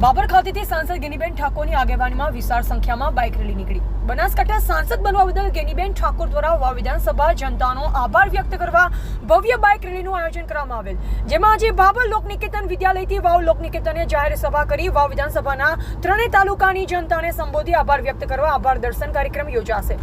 બાબર ખાતેથી સાંસદ ગેનીબેન ઠાકોરની આગેવાનીમાં વિશાળ સંખ્યામાં બાઇક રેલી નીકળી. બનાસકાંઠા સાંસદ બનવા બદલ ગેનીબેન ઠાકોર દ્વારા વાવ વિધાનસભા જનતાનો આભાર વ્યક્ત કરવા ભવ્ય બાઇક રેલીનું આયોજન કરવામાં આવેલ. જેમાં આજે બાબર લોકનિકેતન વિદ્યાલયથી વાવ લોકનિકેતને જાહેર સભા કરી વાવ વિધાનસભાના ત્રણેય તાલુકાની જનતાને સંબોધી આભાર વ્યક્ત કરવા આભાર દર્શન કાર્યક્રમ યોજાશે.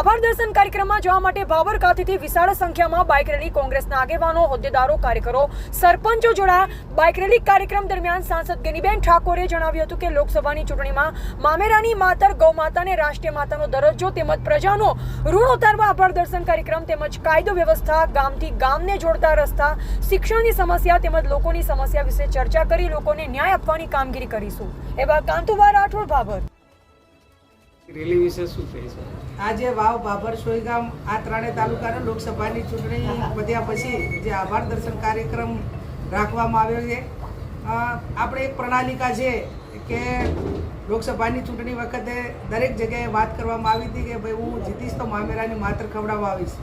આભાર દર્શન કાર્યક્રમમાં જવા માટે બાબર ખાતેથી વિશાળ સંખ્યામાં બાઇક રેલી કોંગ્રેસના આગેવાનો, હોદ્દેદારો, કાર્યકરો, સરપંચો જોડાયા. બાઇક રેલી કાર્યક્રમ દરમિયાન સાંસદ ગેનીબેન ઠાકોરે જણાવ્યું હતું કે લોકસભાની ચૂંટણીમાં મામેરાની માતર ગૌ માતાને રાષ્ટ્રીય માતાનો દરજ્જો તેમજ પ્રજાનો ઋણ ઉતારવા આભાર દર્શન કાર્યક્રમ તેમજ કાયદો વ્યવસ્થા ગામથી ગામને જોડતા રસ્તા શિક્ષણની સમસ્યા તેમજ લોકોની સમસ્યા વિશે ચર્ચા કરી લોકોને ન્યાય આપવાની કામગીરી કરીશું. એવા કાંતુભા રાઠોડ ભાભર. રેલી વિશે શું કહીશું આજે વાવ બાબર સોયગામ આ ત્રણેય તાલુકાના લોકસભાની ચૂંટણી વધ્યા પછી જે આભાર દર્શન કાર્યક્રમ રાખવામાં આવ્યો છે. આપણે એક પ્રણાલિકા છે કે લોકસભાની ચૂંટણી વખતે દરેક જગ્યાએ વાત કરવામાં આવી હતી કે ભાઈ હું જીતીશ તો મામેરાની માત્ર ખવડાવવા આવીશ.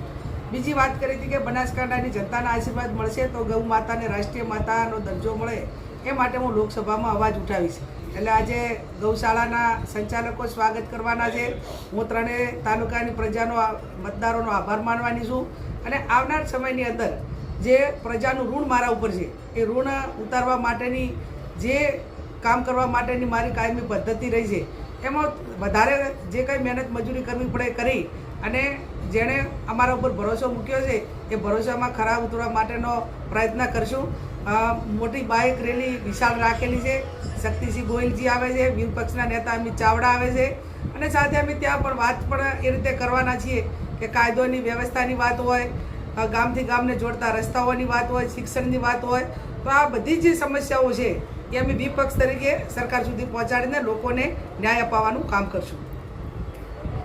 બીજી વાત કરી હતી કે બનાસકાંઠાની જનતાના આશીર્વાદ મળશે તો ગૌ માતાને રાષ્ટ્રીય માતાનો દરજ્જો મળે એ માટે હું લોકસભામાં અવાજ ઉઠાવીશ. એટલે આજે ગૌશાળાના સંચાલકો સ્વાગત કરવાના છે. હું ત્રણેય તાલુકાની પ્રજાનો મતદારોનો આભાર માનવાની છું. અને આવનાર સમયની અંદર જે પ્રજાનું ઋણ મારા ઉપર છે, એ ઋણ ઉતારવા માટેની જે કામ કરવા માટેની મારી કાયમી પદ્ધતિ રહી છે, એમાં વધારે જે કંઈ મહેનત મજૂરી કરવી પડે કરી અને જેણે અમારા ઉપર ભરોસો મૂક્યો છે, એ ભરોસામાં ખરા ઉતરવા માટેનો પ્રયત્ન કરશું. મોટી બાઇક રેલી વિશાળ રાખેલી છે, શક્તિસિંહ ગોયલજી આવે છે વિપક્ષના નેતા અમિત ચાવડા આવે છે, અને સાથે અમે ત્યાં પણ વાત પણ એ રીતે કરવાના છીએ કે કાયદોની વ્યવસ્થાની વાત હોય ગામથી ગામને જોડતા રસ્તાઓની વાત હોય, શિક્ષણની વાત હોય, તો આ બધી જે સમસ્યાઓ છે એ અમે વિપક્ષ તરીકે સરકાર સુધી પહોંચાડીને લોકોને ન્યાય અપાવવાનું કામ કરશું.